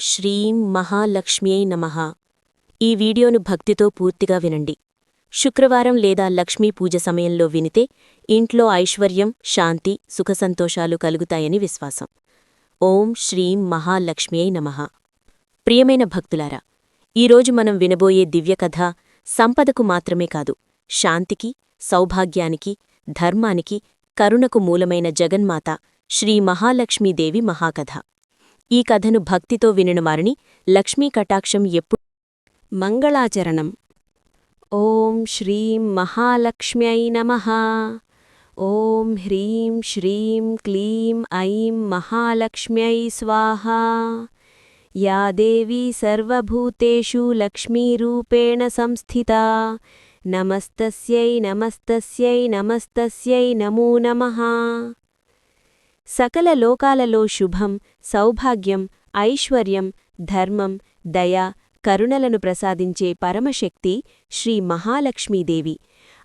శ్రీం మహాలక్ష్మ్యై నమః. ఈ వీడియోను భక్తితో పూర్తిగా వినండి. శుక్రవారం లేదా లక్ష్మీ పూజ సమయంలో వినితే ఇంట్లో ఐశ్వర్యం శాంతి సుఖసంతోషాలు కలుగుతాయని విశ్వాసం. ఓం శ్రీం మహాలక్ష్మ్యై నమః. ప్రియమైన భక్తులారా ఈరోజు మనం వినబోయే దివ్యకథ సంపదకు మాత్రమే కాదు శాంతికి సౌభాగ్యానికి ధర్మానికి కరుణకు మూలమైన జగన్మాత శ్రీ మహాలక్ష్మీదేవి మహాకథ. ఈ కథను భక్తితో వినుమారని లక్ష్మీ కటాక్షం ఎప్పుడు మంగళాచరణం. ఓం శ్రీం మహాలక్ష్మ్యై నమ. ఓం హ్రీం శ్రీం క్లీం ఐం మహాలక్ష్మ్యై స్వాహా. యా దేవీ సర్వభూతేషు లక్ష్మీరూపేణ సంస్థితా. నమస్తస్యై నమస్తస్యై నమస్తస్యై నమో నమః. సకల లోకాలలో శుభం సౌభాగ్యం ఐశ్వర్యం ధర్మం దయ కరుణలను ప్రసాదించే పరమశక్తి శ్రీ మహాలక్ష్మీదేవి.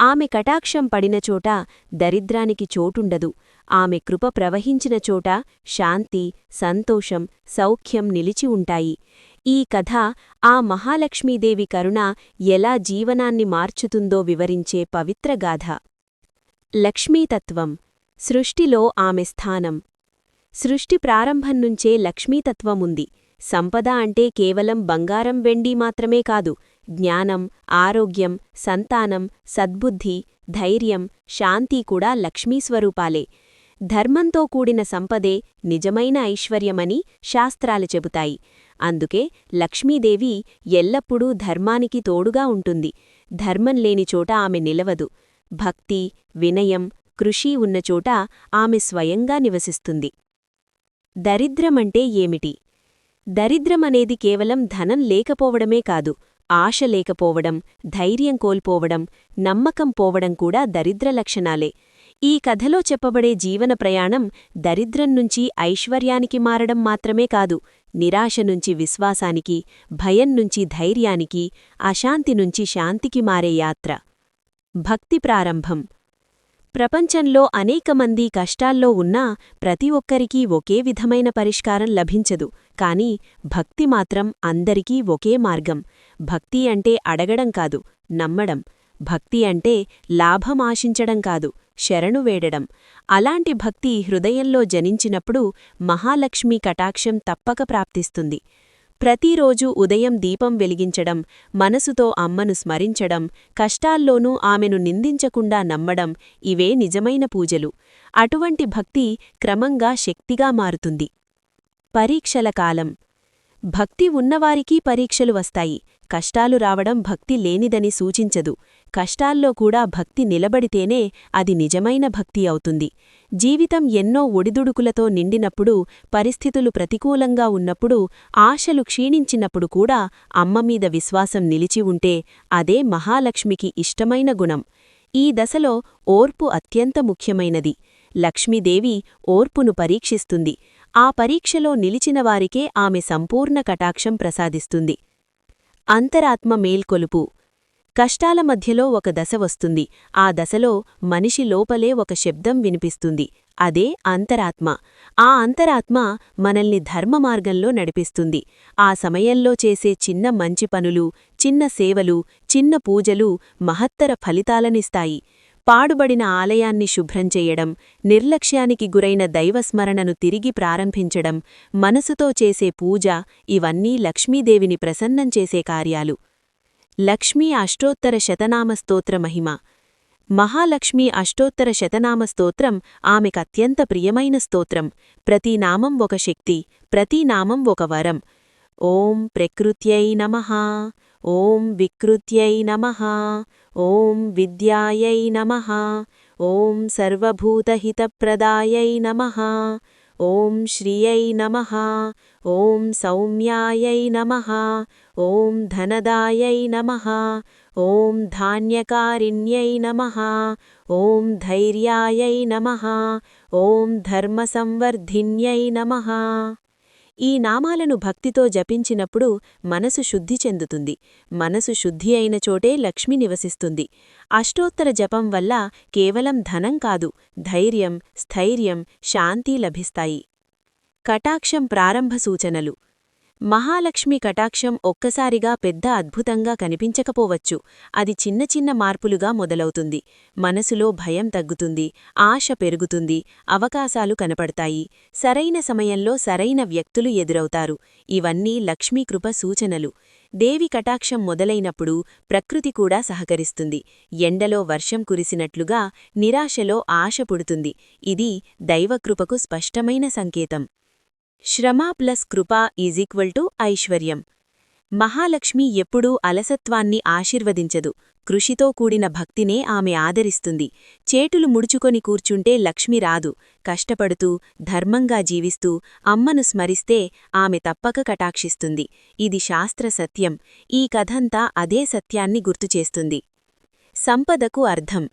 ఆమె కటాక్షం పడినచోట దరిద్రానికి చోటుండదు. ఆమె కృప ప్రవహించిన చోట శాంతి సంతోషం సౌఖ్యం నిలిచి ఉంటాయి. ఈ కథ ఆ మహాలక్ష్మీదేవి కరుణ ఎలా జీవనాన్ని మార్చుతుందో వివరించే పవిత్రగాథ లక్ష్మీతత్వం సృష్టిలో ఆమె స్థానం. సృష్టి ప్రారంభం నుంచే లక్ష్మీతత్వముంది. సంపద అంటే కేవలం బంగారం వెండి మాత్రమే కాదు. జ్ఞానం ఆరోగ్యం సంతానం సద్బుద్ధి ధైర్యం శాంతి కూడా లక్ష్మీస్వరూపాలే. ధర్మంతో కూడిన సంపదే నిజమైన ఐశ్వర్యమని శాస్త్రాలు చెబుతాయి. అందుకే లక్ష్మీదేవి ఎల్లప్పుడూ ధర్మానికి తోడుగా ఉంటుంది. ధర్మం లేని చోట ఆమె నిలవదు. భక్తి వినయం కృషి ఉన్నచోట ఆమె స్వయంగా నివసిస్తుంది. దరిద్రమంటే ఏమిటి? దరిద్రమనేది కేవలం ధనం లేకపోవడమే కాదు ఆశ లేకపోవడం ధైర్యం కోల్పోవడం నమ్మకం పోవడం కూడా దరిద్ర లక్షణాలే. ఈ కథలో చెప్పబడే జీవన ప్రయాణం దరిద్రం నుంచి ఐశ్వర్యానికి మారడం మాత్రమే కాదు నిరాశ నుంచి విశ్వాసానికి భయం నుంచి ధైర్యానికి అశాంతి నుంచి శాంతికి మారే యాత్ర. భక్తి ప్రారంభం. ప్రపంచంలో అనేకమంది కష్టాల్లో ఉన్నా ప్రతి ఒక్కరికీ ఒకే విధమైన పరిష్కారం లభించదు. కాని భక్తి మాత్రం అందరికీ ఒకే మార్గం. భక్తి అంటే అడగడం కాదు నమ్మడం. భక్తి అంటే లాభం ఆశించడం కాదు శరణు వేడడం. అలాంటి భక్తి హృదయంలో జనించినప్పుడు మహాలక్ష్మి కటాక్షం తప్పక ప్రాప్తిస్తుంది. ప్రతిరోజు ఉదయం దీపం వెలిగించడం మనసుతో అమ్మను స్మరించడం కష్టాల్లోనూ ఆమెను నిందించకుండా నమ్మడం ఇవే నిజమైన పూజలు. అటువంటి భక్తి క్రమంగా శక్తిగా మారుతుంది. పరీక్షల కాలం. భక్తి ఉన్నవారికీ పరీక్షలు వస్తాయి. కష్టాలు రావడం భక్తి లేనిదని సూచించదు. కష్టాల్లో కూడా భక్తి నిలబడితేనే అది నిజమైన భక్తి అవుతుంది. జీవితం ఎన్నో ఒడిదుడుకులతో నిండినప్పుడు పరిస్థితులు ప్రతికూలంగా ఉన్నప్పుడు ఆశలు క్షీణించినప్పుడు కూడా అమ్మమీద విశ్వాసం నిలిచి ఉంటే అదే మహాలక్ష్మికి ఇష్టమైన గుణం. ఈ దశలో ఓర్పు అత్యంత ముఖ్యమైనది. లక్ష్మీదేవి ఓర్పును పరీక్షిస్తుంది. ఆ పరీక్షలో నిలిచినవారికే ఆమె సంపూర్ణ కటాక్షం ప్రసాదిస్తుంది. అంతరాత్మ మేల్కొలుపు. కష్టాల మధ్యలో ఒక దశ వస్తుంది. ఆ దశలో మనిషి లోపలే ఒక శబ్దం వినిపిస్తుంది. అదే అంతరాత్మ. ఆ అంతరాత్మ మనల్ని ధర్మ మార్గంలో నడిపిస్తుంది. ఆ సమయంలో చేసే చిన్న మంచి పనులు చిన్న సేవలు చిన్న పూజలు మహత్తర ఫలితాలనిస్తాయి. పాడుబడిన ఆలయాన్ని శుభ్రం చేయడం నిర్లక్ష్యానికి గురైన దైవస్మరణను తిరిగి ప్రారంభించడం మనసుతో చేసే పూజ ఇవన్నీ లక్ష్మీదేవిని ప్రసన్నం చేసే కార్యాలు. లక్ష్మీ అష్టోత్తర శతనామ స్తోత్ర మహిమ. మహాలక్ష్మీ అష్టోత్తర శతనామ స్తోత్రం ఆమెకత్యంత ప్రియమైన స్తోత్రం. ప్రతి నామం ఒక శక్తి ప్రతి నామం ఒక వరం. ఓం ప్రకృత్యై నమః ఓం వికృత్యై నమః ఓం విద్యాయై నమః ఓం సర్వభూతహితప్రదాయై నమః ఓం శ్రియై నమ. ఓం సౌమ్యాయై నమ. ఓం ధనదాయై నమ. ఓం ధాన్యకారిణ్యై నమ. ఓం ధైర్యాయై నమ. ఓం ధర్మసంవర్ధిన్యై నమ. ఈ నామాలను భక్తితో జపించినప్పుడు మనసు శుద్ధి చెందుతుంది. మనసు శుద్ధి అయిన చోటే లక్ష్మి నివసిస్తుంది. అష్టోత్తర జపం వల్ల కేవలం ధనం కాదు ధైర్యం స్థైర్యం శాంతి లభిస్తాయి. కటాక్షం ప్రారంభ సూచనలు. మహాలక్ష్మి కటాక్షం ఒక్కసారిగా పెద్ద అద్భుతంగా కనిపించకపోవచ్చు. అది చిన్న చిన్న మార్పులుగా మొదలవుతుంది. మనసులో భయం తగ్గుతుంది. ఆశ పెరుగుతుంది. అవకాశాలు కనపడతాయి. సరైన సమయంలో సరైన వ్యక్తులు ఎదురవుతారు. ఇవన్నీ లక్ష్మీకృప సూచనలు. దేవి కటాక్షం మొదలైనప్పుడు ప్రకృతి కూడా సహకరిస్తుంది. ఎండలో వర్షం కురిసినట్లుగా నిరాశలో ఆశ పుడుతుంది. ఇది దైవకృపకు స్పష్టమైన సంకేతం. శ్రమ ప్లస్ కృప ఈజీక్వల్ టు ఐశ్వర్యం. మహాలక్ష్మి ఎప్పుడూ అలసత్వాన్ని ఆశీర్వదించదు. కృషితో కూడిన భక్తినే ఆమె ఆదరిస్తుంది. చేటులు ముడుచుకొని కూర్చుంటే లక్ష్మి రాదు. కష్టపడుతూ ధర్మంగా జీవిస్తూ అమ్మను స్మరిస్తే ఆమె తప్పక కటాక్షిస్తుంది. ఇది శాస్త్ర సత్యం. ఈ కథంతా అదే సత్యాన్ని గుర్తుచేస్తుంది సంపదకు అర్థం.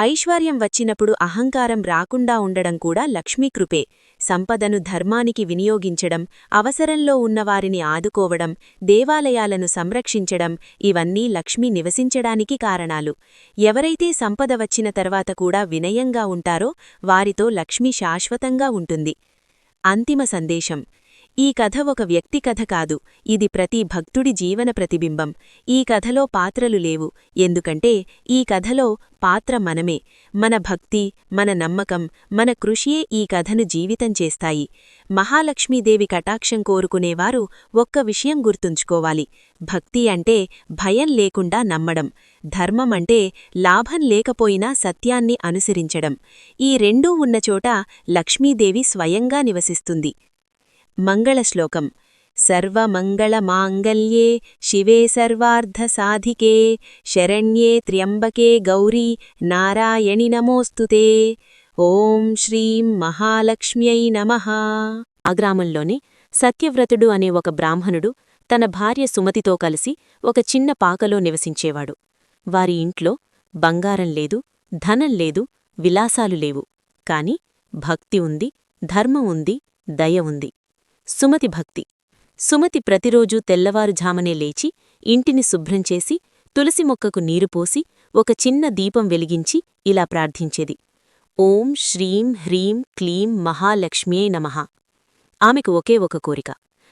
ఐశ్వర్యం వచ్చినప్పుడు అహంకారం రాకుండా ఉండడం కూడా లక్ష్మీకృపే సంపదను ధర్మానికి వినియోగించడం అవసరంలో ఉన్నవారిని ఆదుకోవడం దేవాలయాలను సంరక్షించడం ఇవన్నీ లక్ష్మి నివసించడానికి కారణాలు. ఎవరైతే సంపద వచ్చిన తర్వాత కూడా వినయంగా ఉంటారో వారితో లక్ష్మి శాశ్వతంగా ఉంటుంది. అంతిమ సందేశం. ఈ కథ ఒక వ్యక్తి కథ కాదు. ఇది ప్రతి భక్తుడి జీవన ప్రతిబింబం. ఈ కథలో పాత్రలు లేవు. ఎందుకంటే ఈ కథలో పాత్ర మనమే. మన భక్తి మన నమ్మకం మన కృషియే ఈ కథను జీవితం చేస్తాయి. మహాలక్ష్మీదేవి కటాక్షం కోరుకునేవారు ఒక్క విషయం గుర్తుంచుకోవాలి. భక్తి అంటే భయం లేకుండా నమ్మడం. ధర్మం అంటే లాభం లేకపోయినా సత్యాన్ని అనుసరించడం. ఈ రెండూ ఉన్నచోట లక్ష్మీదేవి స్వయంగా నివసిస్తుంది. మంగళశ్లోకం. సర్వమంగళమాంగల్యే శివే సర్వార్ధసాధికే శరణ్యే త్ర్యంబకే గౌరీ నారాయణి నమోస్తుతే. ఓం శ్రీం మహాలక్ష్మ్యై నమః. ఆ గ్రామంలోని సత్యవ్రతుడు అనే ఒక బ్రాహ్మణుడు తన భార్య సుమతితో కలిసి ఒక చిన్న పాకలో నివసించేవాడు. వారి ఇంట్లో బంగారం లేదు ధనం లేదు విలాసాలు లేవు. కాని భక్తి ఉంది ధర్మం ఉంది దయ ఉంది. సుమతి భక్తి. సుమతి ప్రతిరోజూ తెల్లవారుఝామనే లేచి ఇంటిని శుభ్రం చేసి తులసి మొక్కకు నీరు పోసి ఒక చిన్న దీపం వెలిగించి ఇలా ప్రార్థించేది. ఓం శ్రీం హ్రీం క్లీం మహాలక్ష్మ్యే నమః. ఆమెకు ఒకే ఒక కోరిక.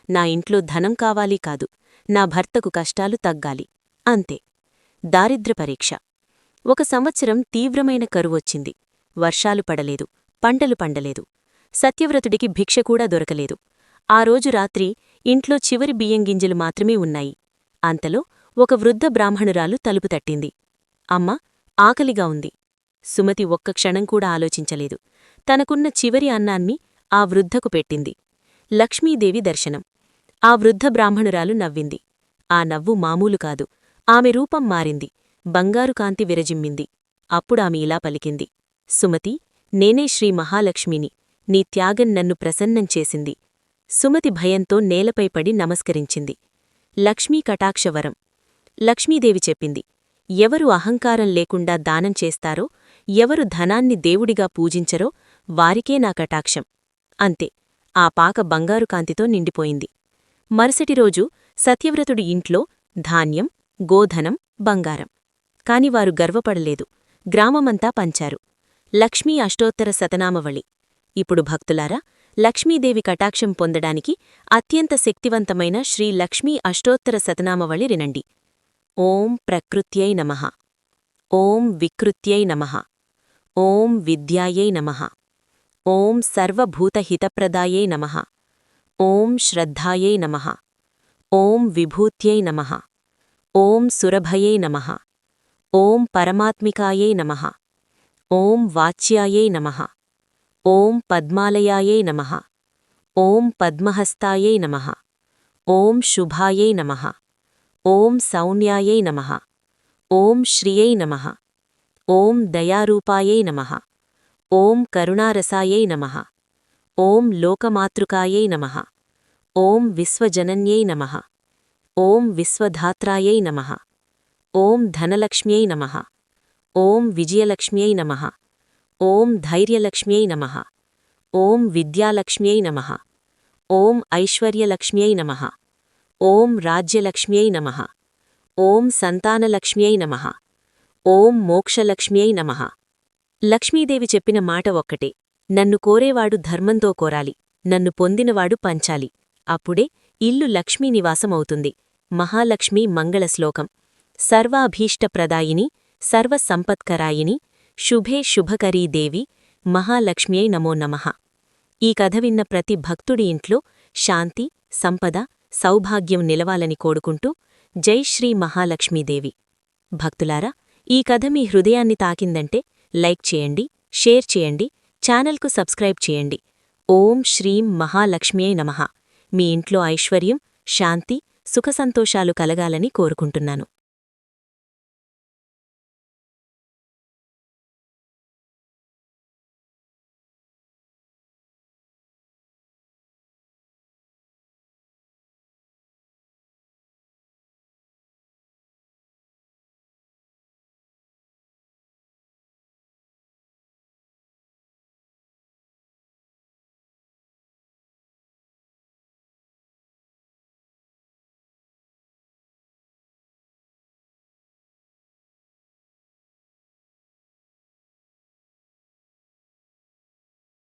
నా ఇంట్లో ధనం కావాలి కాదు నా భర్తకు కష్టాలు తగ్గాలి. అంతే. దారిద్ర పరీక్ష. ఒక సంవత్సరం తీవ్రమైన కరువొచ్చింది వర్షాలు పడలేదు పంటలు పండలేదు. సత్యవ్రతుడికి భిక్ష కూడా దొరకలేదు. ఆ రోజు రాత్రి ఇంట్లో చివరి బియ్యం గింజలు మాత్రమే ఉన్నాయి. అంతలో ఒక వృద్ధ బ్రాహ్మణురాలు తలుపు తట్టింది. అమ్మ ఆకలిగా ఉంది. సుమతి ఒక్క క్షణం కూడా ఆలోచించలేదు. తనకున్న చివరి అన్నాన్ని ఆ వృద్ధకు పెట్టింది. లక్ష్మీదేవి దర్శనం. ఆ వృద్ధ బ్రాహ్మణురాలు నవ్వింది. ఆ నవ్వు మామూలు కాదు. ఆమె రూపం మారింది. బంగారు కాంతి విరజిమ్మింది. అప్పుడామె ఇలా పలికింది. సుమతి నేనే శ్రీ మహాలక్ష్మిని. నీ త్యాగం నన్ను ప్రసన్నం చేసింది. సుమతి భయంతో నేలపై పడి నమస్కరించింది. లక్ష్మీ కటాక్షవరం. లక్ష్మీదేవి చెప్పింది. ఎవరు అహంకారం లేకుండా దానం చేస్తారో ఎవరు ధనాన్ని దేవుడిగా పూజించరో వారికే నా కటాక్షం. అంతే. ఆ పాక బంగారు కాంతితో నిండిపోయింది. మరుసటిరోజు సత్యవ్రతుడి ఇంట్లో ధాన్యం గోధనం బంగారం. కాని వారు గర్వపడలేదు. గ్రామమంతా పంచారు. లక్ష్మీ అష్టోత్తర శతనామవళి ఇప్పుడు భక్తులారా లక్ష్మీదేవి కటాక్షం పొందడానికి అత్యంత శక్తివంతమైన శ్రీ లక్ష్మీ అష్టోత్తర శతనామవళి వినండి. ఓం ప్రకృత్యై నమః. ఓం వికృత్యై నమః. ఓం విద్యాయై నమః. ఓం సర్వభూతహితప్రదాయై నమః. ఓం శ్రద్ధాయై నమః. ఓం విభూత్యై నమః. ఓం సురభయై నమః. ఓం పరమాత్మికాయై నమః. ఓం వాచ్యాయై నమః. ఓం పద్మాలయాయే నమ ఓం పద్మహస్తాయే నమ ఓం శుభాయై నమ ఓం సౌన్యాయై నమ ఓం శ్రియై నమ ఓం దయారూపాయై నమ ఓం కరుణారసాయై నమ ఓం లోకమాతృకాయై నమ ఓం విశ్వజనన్యై నమ ఓం విశ్వధాత్రాయై నమ ఓం ధనలక్ష్మ్యై నమ ఓం విజయలక్ష్మ్యై నమ ఓం ధైర్యలక్ష్మ్యై నమ. ఓం విద్యాలక్ష్మ్యై నమ. ఓం ఐశ్వర్యలక్ష్మ్యై నమ. ఓం రాజ్యలక్ష్మ్యై నమ. ఓం సంతానలక్ష్మ్యై నమ. ఓం మోక్షలక్ష్మ్యై నమ. లక్ష్మీదేవి చెప్పిన మాట ఒక్కటే. నన్ను కోరేవాడు ధర్మంతో కోరాలి. నన్ను పొందినవాడు పంచాలి. అప్పుడే ఇల్లు లక్ష్మీనివాసమవుతుంది మహాలక్ష్మి మంగళశ్లోకం సర్వాభీష్టప్రదాయిని సర్వసంపత్కరాయిని శుభే శుభకరీ దేవి మహాలక్ష్మ్యై నమో నమః. ఈ కథ విన్న ప్రతి భక్తుడి ఇంట్లో శాంతి సంపద సౌభాగ్యం నిలవాలని కోడుకుంటూ జై శ్రీ మహాలక్ష్మీదేవి భక్తులారా ఈ కథ మీ హృదయాన్ని తాకిందంటే లైక్ చేయండి షేర్ చేయండి ఛానల్కు సబ్స్క్రైబ్ చేయండి. ఓం శ్రీం మహాలక్ష్మ్యై నమః. మీ ఇంట్లో ఐశ్వర్యం శాంతి సుఖసంతోషాలు కలగాలని కోరుకుంటున్నాను.